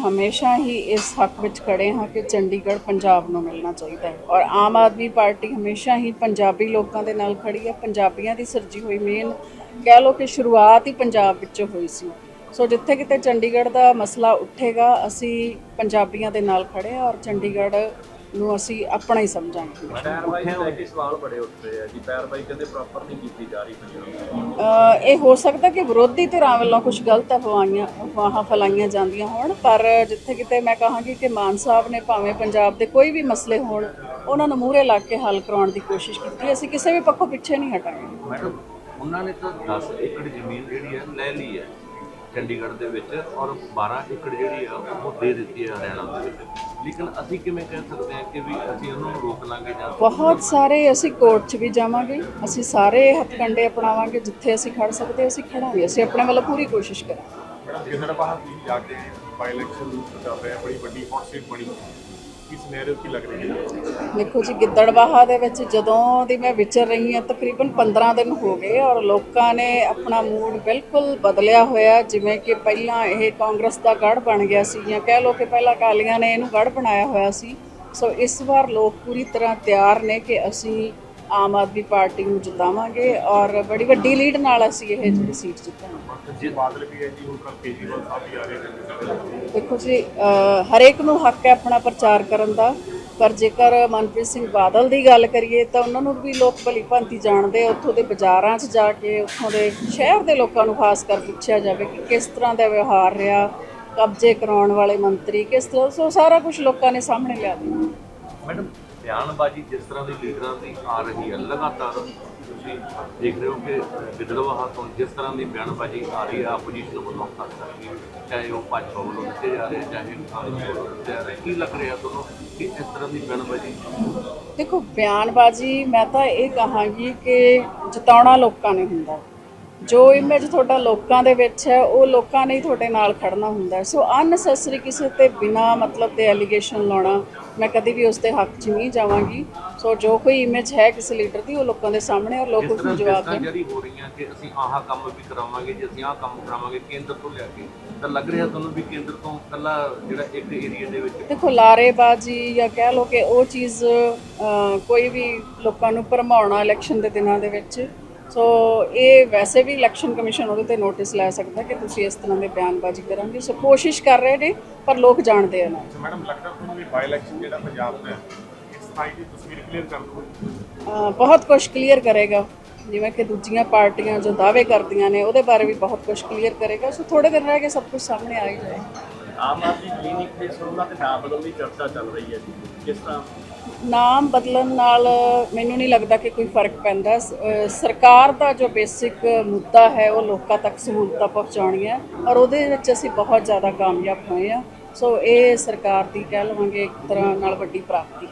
ਹਮੇਸ਼ਾ ਹੀ ਇਸ ਹੱਕ ਵਿੱਚ ਖੜੇ ਹਾਂ ਕਿ ਚੰਡੀਗੜ੍ਹ ਪੰਜਾਬ ਨੂੰ ਮਿਲਣਾ ਚਾਹੀਦਾ ਹੈ। ਔਰ ਆਮ ਆਦਮੀ ਪਾਰਟੀ ਹਮੇਸ਼ਾ ਹੀ ਪੰਜਾਬੀ ਲੋਕਾਂ ਦੇ ਨਾਲ ਖੜੀ ਹੈ। ਪੰਜਾਬੀਆਂ ਦੀ ਸਰਜੀ ਹੋਈ ਮੇਨ ਕਹਿ ਲਓ ਕਿ ਸ਼ੁਰੂਆਤ ਹੀ ਪੰਜਾਬ ਵਿੱਚੋਂ ਹੋਈ ਸੀ। ਸੋ ਜਿੱਥੇ ਕਿਤੇ ਚੰਡੀਗੜ੍ਹ ਦਾ ਮਸਲਾ ਉੱਠੇਗਾ, ਅਸੀਂ ਪੰਜਾਬੀਆਂ ਦੇ ਨਾਲ ਖੜੇ ਹਾਂ ਔਰ ਚੰਡੀਗੜ੍ਹ ਨੂੰ ਅਸੀਂ ਆਪਣਾ ਹੀ ਸਮਝਾਂਗੇ। ਪੈਰਵਾਈ ਦੇ ਲੈ ਕੇ ਸਵਾਲ ਬੜੇ ਉੱਠਦੇ ਆ ਜੀ ਪੈਰਵਾਈ ਕਹਿੰਦੇ ਪ੍ਰੋਪਰ ਨਹੀਂ ਕੀਤੀ ਜਾ ਰਹੀ ਪੰਜਾਬ ਅ, ਇਹ ਹੋ ਸਕਦਾ ਕਿ ਵਿਰੋਧੀ ਧਿਰਾਂ ਵੱਲੋਂ ਕੁਝ ਗਲਤ ਅਫਵਾਹਾਂ ਅਫਵਾਹਾਂ ਫੈਲਾਈਆਂ ਜਾਂਦੀਆਂ ਹੋਣ ਪਰ ਜਿੱਥੇ ਕਿਤੇ ਮੈਂ ਕਹਾਂਗੀ ਕਿ ਮਾਨ ਸਾਹਿਬ ਨੇ ਭਾਵੇਂ ਪੰਜਾਬ ਦੇ ਕੋਈ ਵੀ ਮਸਲੇ ਹੋਣ ਉਹਨਾਂ ਨੂੰ ਮੂਹਰੇ ਲਾ ਕੇ ਹੱਲ ਕਰਾਉਣ ਦੀ ਕੋਸ਼ਿਸ਼ ਕੀਤੀ ਅਸੀਂ ਕਿਸੇ ਵੀ ਪੱਖੋਂ ਪਿੱਛੇ ਨਹੀਂ ਹਟਾਂਗੇ। ਮੈਡਮ ਉਹਨਾਂ ਨੇ ਤਾਂ 10 ਏਕੜ ਜ਼ਮੀਨ ਜਿਹੜੀ ਹੈ ਲੈ ਲਈ ਹੈ। ਚੰਡੀਗੜ੍ਹ ਦੇ ਵਿੱਚ ਔਰ 12 ਏਕੜ ਜਿਹੜੀ ਆ ਉਹ ਦੇ ਦਿੱਤੀ ਹੈ ਹਰਿਆਣਾ ਦੇ ਵਿੱਚ। ਲੇਕਿਨ ਅਸੀਂ ਕਿਵੇਂ ਕਹਿ ਸਕਦੇ ਹਾਂ ਕਿ ਵੀ ਅਸੀਂ ਉਹਨਾਂ ਨੂੰ ਰੋਕ ਲਾਂਗੇ ਜਾਂ ਬਹੁਤ ਸਾਰੇ ਅਸੀਂ ਕੋਰਟ 'ਚ ਵੀ ਜਾਵਾਂਗੇ। ਅਸੀਂ ਸਾਰੇ ਹੱਥਕੰਡੇ ਅਪਣਾਵਾਂਗੇ ਜਿੱਥੇ ਅਸੀਂ ਖੜ ਸਕਦੇ ਅਸੀਂ ਖੜਾਂਗੇ। ਅਸੀਂ ਆਪਣੇ ਵੱਲੋਂ ਪੂਰੀ ਕੋਸ਼ਿਸ਼ ਕਰਾਂਗੇ। ਮੈਡਮ ਗਿੱਦੜਬਾਹਾ ਦੀ ਜਾ ਕੇ ਬਾਈ ਇਲੈਕਸ਼ਨ ਚੱਲ ਰਿਹਾ ਬੜੀ ਵੱਡੀ ਹੌਟ ਸੀਟ ਬਣੀ। ਕੀ ਸਿਨੈਰੀਓ ਕੀ ਲੱਗ ਰਹੀ ਹੈ? ਦੇਖੋ ਜੀ ਗਿੱਦੜਬਾਹਾ ਦੇ ਵਿੱਚ ਜਦੋਂ ਦੀ ਮੈਂ ਵਿਚਰ ਰਹੀ ਹਾਂ, ਤਕਰੀਬਨ 15 ਦਿਨ ਹੋ ਗਏ ਔਰ ਲੋਕਾਂ ਨੇ ਆਪਣਾ ਮੂਡ ਬਿਲਕੁਲ ਬਦਲਿਆ ਹੋਇਆ। ਜਿਵੇਂ ਕਿ ਪਹਿਲਾਂ ਇਹ ਕਾਂਗਰਸ ਦਾ ਗੜ ਬਣ ਗਿਆ ਸੀ ਜਾਂ ਕਹਿ ਲਓ ਕਿ ਪਹਿਲਾਂ ਅਕਾਲੀਆਂ ਨੇ ਇਹਨੂੰ ਗੜ ਬਣਾਇਆ ਹੋਇਆ ਸੀ। ਸੋ ਇਸ ਵਾਰ ਲੋਕ ਪੂਰੀ ਤਰ੍ਹਾਂ ਤਿਆਰ ਨੇ ਕਿ ਅਸੀਂ ਆਮ ਆਦਮੀ ਪਾਰਟੀ ਨੂੰ ਜਿਤਾਵਾਂਗੇ ਔਰ ਬੜੀ ਵੱਡੀ ਲੀਡ ਨਾਲ ਅਸੀਂ ਇਹ ਜਿਹੜੀ ਸੀਟ ਜਿੱਤਾਂਗੇ। ਜੀ ਬਾਦਲ ਵੀ ਹੈ ਜੀ ਹੁਣ ਕੱਲ ਕੇਜਰੀਵਾਲ ਸਾਹਿਬ ਵੀ ਆ ਰਹੇ ਨੇ। ਦੇਖੋ ਜੀ ਹਰੇਕ ਨੂੰ ਹੱਕ ਹੈ ਆਪਣਾ ਪ੍ਰਚਾਰ ਕਰਨ ਦਾ ਪਰ ਜੇਕਰ ਮਨਪ੍ਰੀਤ ਸਿੰਘ ਬਾਦਲ ਦੀ ਗੱਲ ਕਰੀਏ ਤਾਂ ਉਹਨਾਂ ਨੂੰ ਵੀ ਲੋਕ ਭਲੀ ਭਾਂਤੀ ਜਾਣਦੇ ਆ ਉੱਥੋਂ ਦੇ ਬਾਜ਼ਾਰਾਂ 'ਚ ਜਾ ਕੇ ਉੱਥੋਂ ਦੇ ਸ਼ਹਿਰ ਦੇ ਲੋਕਾਂ ਨੂੰ ਖਾਸ ਕਰ ਪੁੱਛਿਆ ਜਾਵੇ ਕਿ ਕਿਸ ਤਰ੍ਹਾਂ ਦਾ ਵਿਵਹਾਰ ਰਿਹਾ ਕਬਜ਼ੇ ਕਰਾਉਣ ਵਾਲੇ ਮੰਤਰੀ ਕਿਸ ਤਰ੍ਹਾਂ ਸੋ ਸਾਰਾ ਕੁਝ ਲੋਕਾਂ ਨੇ ਸਾਹਮਣੇ ਲਿਆ ਦਿੱਤਾ। ਮੈਡਮ ਬਿਆਨਬਾਜ਼ੀ ਜਿਸ ਤਰ੍ਹਾਂ ਦੀ ਲੀਡਰਾਂ ਦੀ ਆ ਰਹੀ ਹੈ, ਲਗਾਤਾਰ ਤੁਸੀਂ ਦੇਖ ਰਹੇ ਹੋ ਕਿ ਵਿਦਰਵਾਹਾ ਤੋਂ ਜਿਸ ਤਰ੍ਹਾਂ ਦੀ ਬਿਆਨਬਾਜ਼ੀ ਆ ਰਹੀ ਹੈ, ਆਪੋਜੀਸ਼ਨ ਵੱਲੋਂ ਖਾਸ ਕਰਕੇ ਚਾਹੇ ਉਹ ਭਾਜਪਾ ਵੱਲੋਂ ਦਿੱਤੇ ਜਾ ਰਹੇ, ਚਾਹੇ ਕਾਂਗਰਸ ਵੱਲੋਂ ਦਿੱਤੇ ਜਾ ਰਹੇ, ਕੀ ਲੱਗ ਰਿਹਾ ਤੁਹਾਨੂੰ ਕਿ ਇਸ ਤਰ੍ਹਾਂ ਦੀ ਬਿਆਨਬਾਜ਼ੀ? ਦੇਖੋ, ਬਿਆਨਬਾਜ਼ੀ, ਮੈਂ ਤਾਂ ਇਹ ਕਹਾਂਗੀ ਕਿ ਜਿਤਾਉਣਾ ਲੋਕਾਂ ਨੇ ਹੁੰਦਾ। ਜੋ ਇਮੇਜ ਤੁਹਾਡਾ ਲੋਕਾਂ ਦੇ ਵਿੱਚ ਹੈ ਉਹ ਲੋਕਾਂ ਨੇ ਤੁਹਾਡੇ ਨਾਲ ਖੜਨਾ ਹੁੰਦਾ। ਸੋ ਅਨਸੈਸਰੀ ਕਿਸੇ ਤੇ ਬਿਨਾ ਮਤਲਬ ਦੇ ਐਲੀਗੇਸ਼ਨ ਲਾਉਣਾ ਮੈਂ ਕਦੀ ਵੀ ਉਸ ਦੇ ਹੱਕ 'ਚ ਨਹੀਂ ਜਾਵਾਂਗੀ ਸੋ ਜੋ ਕੋਈ ਇਮੇਜ ਹੈ ਕਿਸੇ ਲੀਡਰ ਦੀ ਉਹ ਲੋਕਾਂ ਦੇ ਸਾਹਮਣੇ ਔਰ ਲੋਕ ਉਸ ਨੂੰ ਜਵਾਬ ਦੇਣ ਜਾਰੀ ਹੋ ਰਹੀਆਂ ਕਿ ਅਸੀਂ ਆਹ ਕੰਮ ਵੀ ਕਰਾਵਾਂਗੇ ਜੇ ਅਸੀਂ ਆਹ ਕੰਮ ਕਰਾਵਾਂਗੇ ਕੇਂਦਰ ਤੋਂ ਲਿਆ ਕੇ ਤਾਂ ਲੱਗ ਰਿਹਾ ਤੁਹਾਨੂੰ ਵੀ ਕੇਂਦਰ ਤੋਂ ਕੱਲਾ ਜਿਹੜਾ ਇੱਕ ਏਰੀਆ ਦੇ ਵਿੱਚ ਦੇਖੋ ਲਾਰੇਬਾਜ਼ੀ ਜਾਂ ਕਹਿ ਲਓ ਕਿ ਉਹ ਚੀਜ਼ ਕੋਈ ਵੀ ਲੋਕਾਂ ਨੂੰ ਭਰਮਾਉਣਾ ਇਲੈਕਸ਼ਨ ਦੇ ਦਿਨਾਂ ਦੇ ਵਿੱਚ ਸੋ ਇਹ ਵੈਸੇ ਵੀ ਇਲੈਕਸ਼ਨ ਕਮਿਸ਼ਨ ਉਹਦੇ ਤੇ ਨੋਟਿਸ ਲੈ ਸਕਦਾ ਕਿ ਤੁਸੀਂ ਇਸ ਤਰ੍ਹਾਂ ਦੇ ਬਿਆਨਬਾਜ਼ੀ ਕਰਾਂਗੇ। ਸੋ ਕੋਸ਼ਿਸ਼ ਕਰ ਰਹੇ ਨੇ ਪਰ ਲੋਕ ਜਾਣਦੇ ਆ ਨਾ। ਮੈਡਮ ਲੱਗਦਾ ਤੁਹਾਨੂੰ ਵੀ ਬਾਈ ਇਲੈਕਸ਼ਨ ਜਿਹੜਾ ਪੰਜਾਬ ਦਾ ਹੈ ਇਸ ਥਾਈ ਦੀ ਤਸਵੀਰ ਕਲੀਅਰ ਕਰ ਦੂਗਾ ਬਹੁਤ ਕੁਝ ਕਲੀਅਰ ਕਰੇਗਾ। ਜਿਵੇਂ ਕਿ ਦੂਜੀਆਂ ਪਾਰਟੀਆਂ ਜੋ ਦਾਅਵੇ ਕਰਦੀਆਂ ਨੇ ਉਹਦੇ ਬਾਰੇ ਵੀ ਬਹੁਤ ਕੁਝ ਕਲੀਅਰ ਕਰੇਗਾ। ਸੋ ਥੋੜੇ ਦਿਨ ਰਹਿ ਕੇ ਸਭ ਕੁਝ ਸਾਹਮਣੇ ਆ ਹੀ ਜਾਏਗਾ ਆਮ ਆਦਮੀ ਕਲੀਨਿਕ ਦੇ ਸਰੋਨਾ ਤੇ ਨਾਮ ਬਦਲਣ ਦੀ ਚਰਚਾ ਚੱਲ ਰਹੀ ਹੈ ਜੀ। ਕਿਸ ਤਰ੍ਹਾਂ? ਨਾਮ ਬਦਲਣ ਨਾਲ ਮੈਨੂੰ ਨਹੀਂ ਲੱਗਦਾ ਕਿ ਕੋਈ ਫ਼ਰਕ ਪੈਂਦਾ। ਸਰਕਾਰ ਦਾ ਜੋ ਬੇਸਿਕ ਮੁੱਦਾ ਹੈ, ਉਹ ਲੋਕਾਂ ਤੱਕ ਸਹੂਲਤਾਂ ਪਹੁੰਚਾਉਣੀਆਂ ਔਰ ਉਹਦੇ ਵਿੱਚ ਅਸੀਂ ਬਹੁਤ ਜ਼ਿਆਦਾ ਕਾਮਯਾਬ ਹੋਏ ਆ ਸੋ ਇਹ ਸਰਕਾਰ ਦੀ ਕਹਿ ਲਵਾਂਗੇ ਇੱਕ ਤਰ੍ਹਾਂ ਨਾਲ ਵੱਡੀ ਪ੍ਰਾਪਤੀ ਹੈ।